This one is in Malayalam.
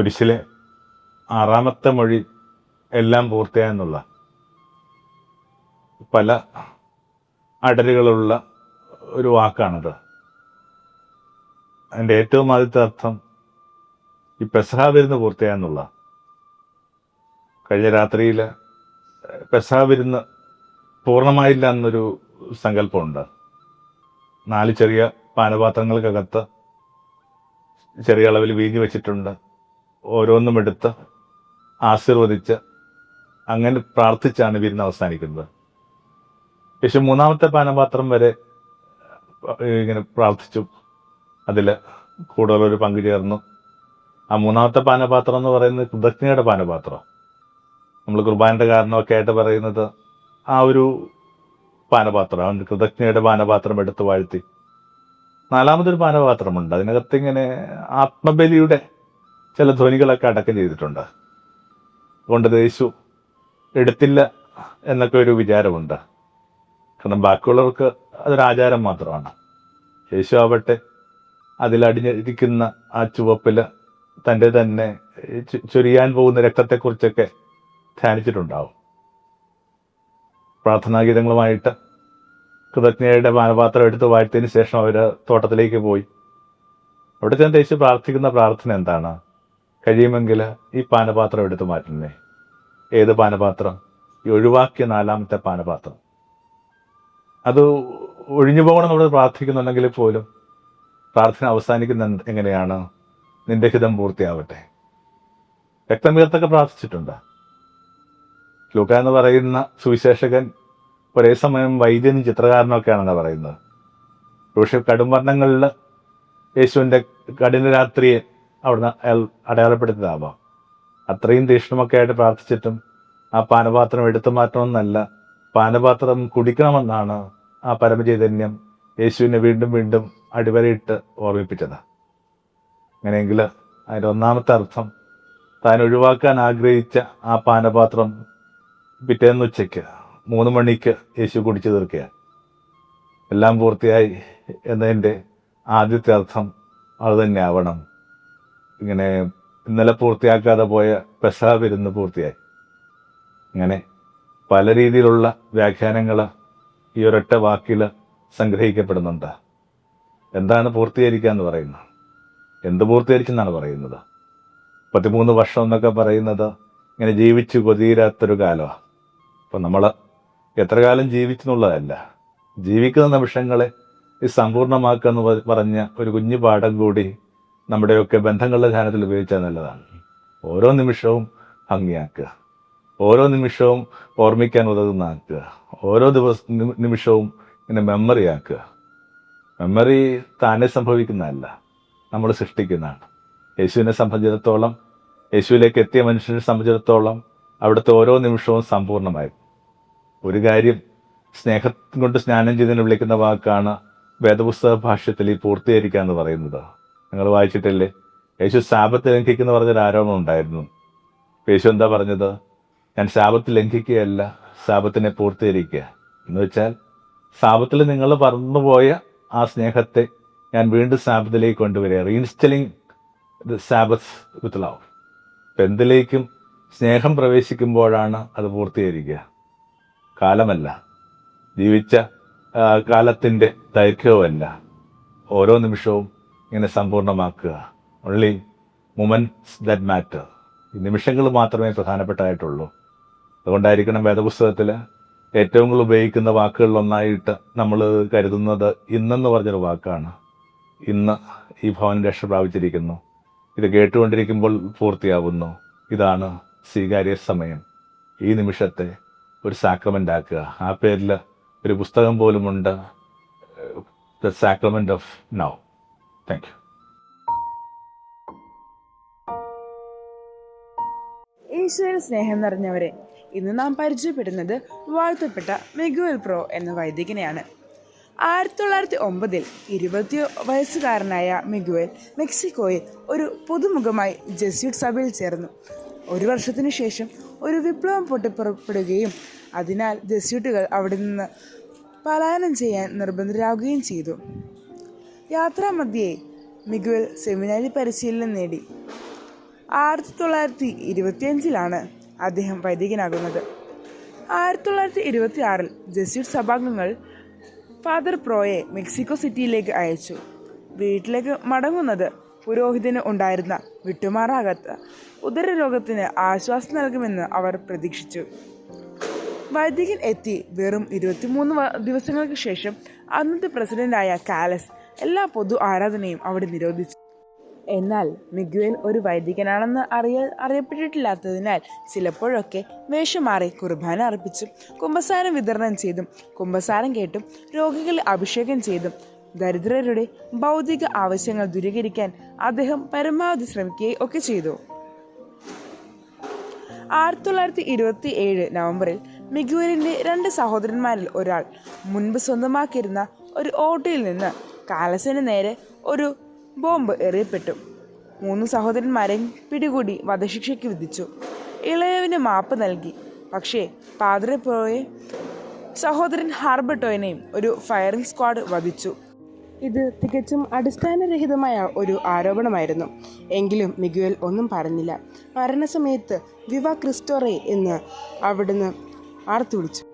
കുരിശിലെ ആറാമത്തെ മൊഴി എല്ലാം പൂർത്തിയായെന്നുള്ള പല അടരുകളുള്ള ഒരു വാക്കാണത്. അതിന്റെ ഏറ്റവും ആദ്യത്തെ അർത്ഥം ഈ പെസഹ വിരുന്ന് പൂർത്തിയായെന്നുള്ള. കഴിഞ്ഞ രാത്രിയിൽ പെസഹ വിരുന്ന് പൂർണമായില്ല എന്നൊരു സങ്കല്പമുണ്ട്. നാല് ചെറിയ പാനപാത്രങ്ങൾക്കകത്ത് ചെറിയ അളവിൽ വീഞ്ഞു വെച്ചിട്ടുണ്ട്. ഓരോന്നും എടുത്ത് ആശീർവദിച്ച് അങ്ങനെ പ്രാർത്ഥിച്ചാണ് വിരുന്ന് അവസാനിക്കുന്നത്. പക്ഷെ മൂന്നാമത്തെ പാനപാത്രം വരെ ഇങ്ങനെ പ്രാർത്ഥിച്ചു. അതിൽ കൂടുതലൊരു പങ്കു ചേർന്നു ആ മൂന്നാമത്തെ പാനപാത്രം എന്ന് പറയുന്നത് കൃതജ്ഞയുടെ പാനപാത്രം. നമ്മൾ കുർബാനയുടെ കാരണമൊക്കെ ആയിട്ട് പറയുന്നത് ആ ഒരു പാനപാത്രം കൃതജ്ഞയുടെ പാനപാത്രം എടുത്ത് വാഴ്ത്തി. നാലാമതൊരു പാനപാത്രമുണ്ട്. അതിനകത്ത് ഇങ്ങനെ ആത്മബലിയുടെ ചില ധ്വനികളൊക്കെ അടക്കം ചെയ്തിട്ടുണ്ട്. അതുകൊണ്ട് ദേശു എടുത്തില്ല എന്നൊക്കെ ഒരു വിചാരമുണ്ട്. കാരണം ബാക്കിയുള്ളവർക്ക് അതൊരാചാരം മാത്രമാണ്. യേശു ആവട്ടെ അതിലടിഞ്ഞിരിക്കുന്ന ആ ചുവപ്പിൽ തന്റെ തന്നെ ചൊരിയാൻ പോകുന്ന രക്തത്തെക്കുറിച്ചൊക്കെ ധ്യാനിച്ചിട്ടുണ്ടാവും. പ്രാർത്ഥനാഗീതങ്ങളുമായിട്ട് കൃതജ്ഞയുടെ മാനപാത്രം എടുത്ത് വാഴ്ത്തിയതിന് ശേഷം അവർ തോട്ടത്തിലേക്ക് പോയി. അവിടെ ചെന്ന് യേശു പ്രാർത്ഥിക്കുന്ന പ്രാർത്ഥന എന്താണ്? കഴിയുമെങ്കിൽ ഈ പാനപാത്രം എടുത്തു മാറ്റുന്നേ. ഏത് പാനപാത്രം? ഈ ഒഴിവാക്കിയ നാലാമത്തെ പാനപാത്രം. അത് ഒഴിഞ്ഞു പോകണം നമ്മൾ പ്രാർത്ഥിക്കുന്നുണ്ടെങ്കിൽ പോലും പ്രാർത്ഥന അവസാനിക്കുന്ന എങ്ങനെയാണ്? നിന്റെ ഹിതം പൂർത്തിയാവട്ടെ. രക്തമീർത്തൊക്കെ പ്രാർത്ഥിച്ചിട്ടുണ്ട്. ലൂക്ക എന്ന് പറയുന്ന സുവിശേഷകൻ ഒരേ സമയം വൈദ്യനും ചിത്രകാരനൊക്കെയാണെന്ന് പറയുന്നത്. പക്ഷേ കടുംവർണങ്ങളിൽ യേശുവിന്റെ കഠിന രാത്രിയെ അവിടുന്ന് അയാൾ അടയാളപ്പെടുത്തിയതാവാം. അത്രയും തീക്ഷ്ണമൊക്കെ ആയിട്ട് പ്രാർത്ഥിച്ചിട്ടും ആ പാനപാത്രം എടുത്തു മാറ്റണമെന്നല്ല പാനപാത്രം കുടിക്കണമെന്നാണ് ആ പരമചൈതന്യം യേശുവിനെ വീണ്ടും വീണ്ടും അടിവരയിട്ട് ഓർമ്മിപ്പിച്ചത്. അങ്ങനെയെങ്കിൽ അതിന്റെ ഒന്നാമത്തെ അർത്ഥം താൻ ഒഴിവാക്കാൻ ആഗ്രഹിച്ച ആ പാനപാത്രം പിറ്റേന്ന് ഉച്ചയ്ക്ക് മൂന്ന് മണിക്ക് യേശു കുടിച്ചു തീർക്കുക എല്ലാം പൂർത്തിയായി എന്നതിന്റെ ആദ്യത്തെ അർത്ഥം അത് തന്നെ ആവണം ഇങ്ങനെ ഇന്നലെ പൂർത്തിയാക്കാതെ പോയ പെസാ വിരുന്ന് പൂർത്തിയായി. അങ്ങനെ പല രീതിയിലുള്ള വ്യാഖ്യാനങ്ങൾ ഈ ഒരൊറ്റ വാക്കിൽ സംഗ്രഹിക്കപ്പെടുന്നുണ്ട്. എന്താണ് പൂർത്തീകരിക്കുക എന്ന് പറയുന്നത്? എന്ത് പൂർത്തീകരിച്ചെന്നാണ് പറയുന്നത്? പതിമൂന്ന് വർഷം എന്നൊക്കെ പറയുന്നത് ഇങ്ങനെ ജീവിച്ചു കൊതിയിരാത്തൊരു കാലമാണ് അപ്പം നമ്മൾ എത്ര കാലം ജീവിച്ചു എന്നുള്ളതല്ല. ജീവിക്കുന്ന നിമിഷങ്ങളെ സമ്പൂർണമാക്കുക എന്ന് പറഞ്ഞ ഒരു കുഞ്ഞു പാഠം കൂടി നമ്മുടെയൊക്കെ ബന്ധങ്ങളുടെ ധ്യാനത്തിൽ ഉപയോഗിച്ചാൽ നല്ലതാണ്. ഓരോ നിമിഷവും ഭംഗിയാക്കുക. ഓരോ നിമിഷവും ഓർമ്മിക്കാൻ ഉതകുന്നാക്കുക ഓരോ ദിവസ നിമിഷവും ഇങ്ങനെ മെമ്മറി ആക്കുക. മെമ്മറി താനെ സംഭവിക്കുന്നതല്ല നമ്മൾ സൃഷ്ടിക്കുന്നതാണ്. യേശുവിനെ സംബന്ധിച്ചിടത്തോളം യേശുവിലേക്ക് എത്തിയ മനുഷ്യനെ സംബന്ധിച്ചിടത്തോളം അവിടുത്തെ ഓരോ നിമിഷവും സമ്പൂർണമായി ഒരു കാര്യം സ്നേഹം കൊണ്ട് സ്നാനം ചെയ്തതിന് വിളിക്കുന്ന വാക്കാണ് വേദപുസ്തക ഭാഷ്യത്തിൽ ഈ പൂർത്തീകരിക്കുക എന്ന് പറയുന്നത്. നിങ്ങൾ വായിച്ചിട്ടില്ലേ? യേശു ശാപത്ത് ലംഘിക്കുന്ന പറഞ്ഞൊരു ആരോപണം ഉണ്ടായിരുന്നു. യേശു എന്താ പറഞ്ഞത്? ഞാൻ ശാപത്ത് ലംഘിക്കുകയല്ല ശാപത്തിനെ പൂർത്തീകരിക്കുക. എന്ന് വെച്ചാൽ ശാപത്തിൽ നിങ്ങൾ പറന്നുപോയ ആ സ്നേഹത്തെ ഞാൻ വീണ്ടും ശാപത്തിലേക്ക് കൊണ്ടുവരിക. റീഇൻസ്റ്റലിംഗ് ദ ശാപസ് വിത്ത് ലവ് എന്തിലേക്കും സ്നേഹം പ്രവേശിക്കുമ്പോഴാണ് അത് പൂർത്തീകരിക്കുക. കാലമല്ല. ജീവിച്ച കാലത്തിന്റെ ദൈർഘ്യവുമല്ല ഓരോ നിമിഷവും ഇങ്ങനെ സമ്പൂർണമാക്കുക. ഓൺലി മൊമെന്റ്സ് ദറ്റ് മാറ്റർ ഈ നിമിഷങ്ങൾ മാത്രമേ പ്രധാനപ്പെട്ടതായിട്ടുള്ളൂ അതുകൊണ്ടായിരിക്കണം വേദപുസ്തകത്തിൽ ഏറ്റവും കൂടുതൽ ഉപയോഗിക്കുന്ന വാക്കുകളിലൊന്നായിട്ട് നമ്മൾ കരുതുന്നത് ഇന്നെന്ന് പറഞ്ഞൊരു വാക്കാണ്. ഇന്ന് ഈ ഭവൻ രക്ഷ പ്രാപിച്ചിരിക്കുന്നു. ഇത് കേട്ടുകൊണ്ടിരിക്കുമ്പോൾ പൂർത്തിയാവുന്നു. ഇതാണ് സ്വീകാര്യ സമയം. ഈ നിമിഷത്തെ ഒരു സാക്രമെന്റ് ആക്കുക. ആ പേരിൽ ഒരു പുസ്തകം പോലുമുണ്ട് the sacrament of now thank you ഈശോയിൽ സ്നേഹം നിറഞ്ഞവരെ ഇന്ന് നാം പരിചയപ്പെടുന്നത് വാഴ്ത്തപ്പെട്ട മിഗുവൽ പ്രോ എന്ന വൈദികനെയാണ്. ആയിരത്തി തൊള്ളായിരത്തി ഒമ്പതിൽ ഇരുപത്തി വയസ്സുകാരനായ മിഗുവൽ മെക്സിക്കോയിൽ ഒരു പുതുമുഖമായി ജെസ്യൂട്ട് സഭയിൽ ചേർന്നു. ഒരു വർഷത്തിനു ശേഷം ഒരു വിപ്ലവം പൊട്ടിപ്പുറപ്പെടുകയും അതിനാൽ ജെസ്യൂട്ടുകൾ അവിടെ നിന്ന് പലായനം ചെയ്യാൻ നിർബന്ധരാകുകയും ചെയ്തു. യാത്രാമധ്യേ മിഗുവൽ സെമിനാരി പരിശീലനം നേടി. ആയിരത്തി തൊള്ളായിരത്തി ഇരുപത്തിയഞ്ചിലാണ് അദ്ദേഹം വൈദികനാകുന്നത്. ആയിരത്തി തൊള്ളായിരത്തി ഇരുപത്തി ആറിൽ ജസ്യൂട്ട് സഭാംഗങ്ങൾ ഫാദർ പ്രോയെ മെക്സിക്കോ സിറ്റിയിലേക്ക് അയച്ചു. വീട്ടിലേക്ക് മടങ്ങുന്നത് പുരോഹിതന് ഉണ്ടായിരുന്ന വിട്ടുമാറാകാത്ത ഉദരരോഗത്തിന് ആശ്വാസം നൽകുമെന്ന് അവർ പ്രതീക്ഷിച്ചു. വൈദികൻ എത്തി വെറും ഇരുപത്തിമൂന്ന് ദിവസങ്ങൾക്ക് ശേഷം അന്നത്തെ പ്രസിഡന്റായ കാലസ് എല്ലാ പൊതു ആരാധനയും അവിടെ നിരോധിച്ചു. എന്നാൽ മിഗുവേൽ ഒരു വൈദികനാണെന്ന് അറിയ അറിയപ്പെട്ടിട്ടില്ലാത്തതിനാൽ ചിലപ്പോഴൊക്കെ വേഷം മാറി കുർബാന അർപ്പിച്ചും കുംഭസാരം വിതരണം ചെയ്തും കുംഭസാരം കേട്ടും രോഗികളെ അഭിഷേകം ചെയ്തും ദരിദ്രരുടെ ഭൗതിക ആവശ്യങ്ങൾ ദൂരീകരിക്കാൻ അദ്ദേഹം പരമാവധി ശ്രമിക്കുകയും ഒക്കെ ചെയ്തു. ആയിരത്തി തൊള്ളായിരത്തി ഇരുപത്തി ഏഴ് നവംബറിൽ മിഗുവേലിന്റെ രണ്ട് സഹോദരന്മാരിൽ ഒരാൾ മുൻപ് സ്വന്തമാക്കിയിരുന്ന ഒരു ഓട്ടോയിൽ നിന്ന് കാലസിന് നേരെ ഒരു ബോംബ് എറിയപ്പെട്ടു. മൂന്ന് സഹോദരന്മാരെയും പിടികൂടി വധശിക്ഷയ്ക്ക് വിധിച്ചു. ഇളയവിന് മാപ്പ് നൽകി. പക്ഷേ പാദ്രെ പോയെ സഹോദരൻ ഹാർബർട്ടോയിനെയും ഒരു ഫയറിംഗ് സ്ക്വാഡ് വധിച്ചു. ഇത് തികച്ചും അടിസ്ഥാനരഹിതമായ ഒരു ആരോപണമായിരുന്നു. എങ്കിലും മിഗുവൽ ഒന്നും പറഞ്ഞില്ല. മരണസമയത്ത് വിവ ക്രിസ്റ്റോറെ എന്ന് അവിടുന്ന് ആർത്തു വിളിച്ചു